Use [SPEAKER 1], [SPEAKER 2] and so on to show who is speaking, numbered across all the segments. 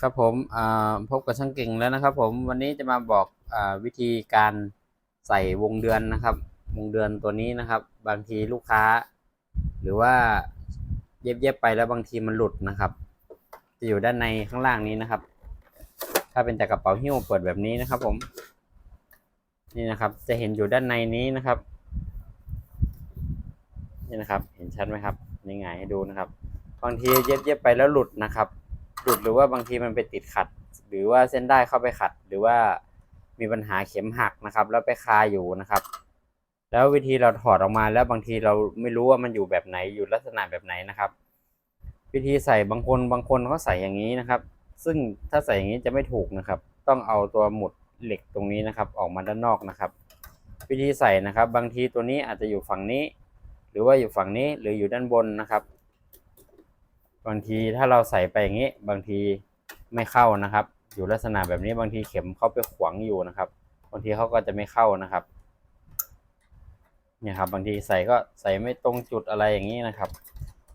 [SPEAKER 1] ครับผมพบกับช่างเก่งแล้วนะครับผมวันนี้จะมาบอกอวิธีการใส่วงเดือนนะครับ วงเดือนตัวนี้นะครับ บางทีลูกค้า หรือว่าเย็บๆไปแล้วบางทีมันหลุดนะครับ จะอยู่ด้านในข้างล่างนี้นะครับ ถ้าเป็นจากกระเป๋าหิ้วเปิดแบบนี้นะครับ ผม นี่นะครับ จะเห็นอยู่ด้านในนี้นะครับ นี่นะครับ เห็นชัดไหมครับนี่ไงให้ดูนะครับ บางทีเย็บๆไปแล้วหลุดนะครับ หลุดหรือว่าบางทีมันไปติดขัด หรือว่าเส้นได้เข้าไปขัด หรือว่ามีปัญหาเข็มหักนะครับ แล้วไปคาอยู่นะครับ แล้ววิธีเราถอดออกมาแล้วบางทีเราไม่รู้ว่ามันอยู่แบบไหนอยู่ลักษณะแบบไหนนะครับ วิธีใส่บางคนบางคนเขาใส่อย่างนี้นะครับ ซึ่งถ้าใส่อย่างนี้จะไม่ถูกนะครับ ต้องเอาตัวหมุดเหล็กตรงนี้นะครับ ออกมาด้านนอกนะครับ วิธีใส่นะครับ บางทีตัวนี้อาจจะอยู่ฝั่งนี้ หรือว่าอยู่ฝั่งนี้หรืออยู่ด้านบนนะครับ บางทีถ้าเราใส่ไปอย่างนี้ บางทีไม่เข้านะครับ อยู่ลักษณะแบบนี้บางทีเข็มเข้าไปขวางอยู่นะครับ บางทีเขาก็จะไม่เข้านะครับ เนี่ยครับ บางทีใส่ก็ใส่ไม่ตรงจุดอะไรอย่างนี้นะครับ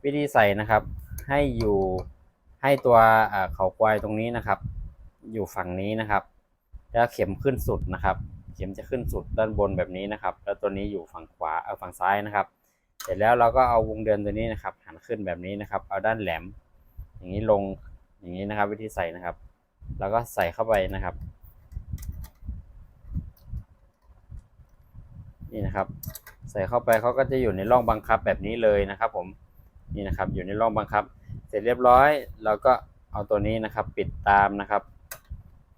[SPEAKER 1] วิธีใส่นะครับ ให้อยู่ให้ตัวเขาควายตรงนี้นะครับ อยู่ฝั่งนี้นะครับ แล้วเข็มขึ้นสุดนะครับ เข็มจะขึ้นสุดด้านบนแบบนี้นะครับ แล้วตัวนี้อยู่ฝั่งขวาเออฝั่งซ้ายนะครับ ร็จแล้วเราก็เอาวงเดือนตัวนี้นะครับ หันขึ้นแบบนี้นะครับ เอาด้านแหลม อย่างนี้ลงอย่างนี้นะครับ วิธีใส่นะครับ แล้วก็ใส่เข้าไปนะครับ นี่นะครับ ใส่เข้าไปเขาก็จะอยู่ในร่องบังคับแบบนี้เลยนะครับ ผมนี่นะครับ อยู่ในร่องบังคับ เสร็จเรียบร้อยเราก็เอาตัวนี้นะครับ ปิดตามนะครับ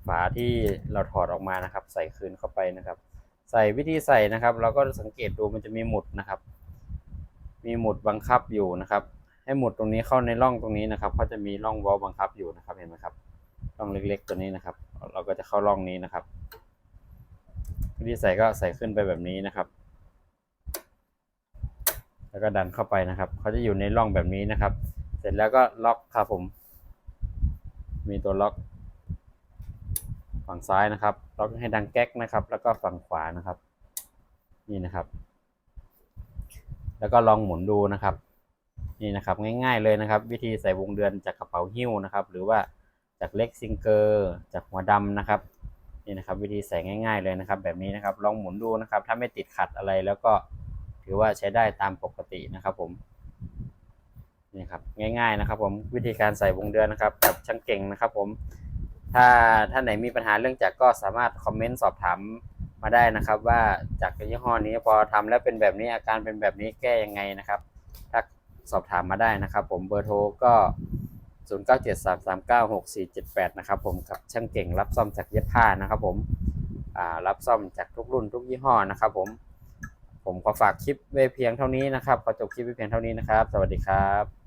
[SPEAKER 1] ฝาที่เราถอดออกมานะครับ ใส่คืนเข้าไปนะครับ ใส่วิธีใส่นะครับ เราก็สังเกตดูมันจะมีหมุดนะครับ มีหมุดบังคับอยู่นะครับ ให้หมุดตรงนี้เข้าในร่องตรงนี้นะครับเขาจะมีร่องวอลบังคับอยู่นะครับเห็นไหมครับร่องเล็กๆตัวนี้นะครับ เราก็จะเข้าร่องนี้นะครับวิธีใส่ก็ใส่ขึ้นไปแบบนี้นะครับ แล้วก็ดันเข้าไปนะครับเขาจะอยู่ในร่องแบบนี้นะครับ เสร็จแล้วก็ล็อกครับผม มีตัวล็อก ฝั่งซ้ายนะครับ ล็อกให้ดังแก๊กนะครับ แล้วก็ฝั่งขวานะครับ นี่นะครับ แล้วก็ลองหมุนดูนะครับ นี่นะครับง่ายๆเลยนะครับ วิธีใส่วงเดือนจากกระเป๋าหิ้วนะครับ หรือว่าจากเล็กซิงเกอร์จากหัวดำนะครับนี่นะครับ วิธีใส่ง่าย ๆเลยนะครับ แบบนี้นะครับลองหมุนดูนะครับ ถ้าไม่ติดขัดอะไรแล้วก็ถือว่าใช้ได้ตามปกตินะครับ ผมนี่ครับง่ายๆนะครับ ผมวิธีการใส่วงเดือนนะครับกับช่างเก่งนะครับ ผมถ้าท่านไหนมีปัญหาเรื่องจักรก็สามารถคอมเมนต์สอบถาม มาได้นะครับ ว่าจักยี่ห้อนี้พอทำแล้วเป็นแบบนี้อาการเป็นแบบนี้แก้ยังไงนะครับถ้าสอบถามมาได้นะครับ ผมเบอร์โทรก็ 0973396478 นะครับ ผมกับช่างเก่งรับซ่อมจากเย็บผ้านะครับ ผมรับซ่อมจากทุกรุ่นทุกยี่ห้อนะครับ ผม ผมขอฝากคลิปไว้เพียงเท่านี้นะครับขอจบคลิปไว้เพียงเท่านี้นะครับ สวัสดีครับ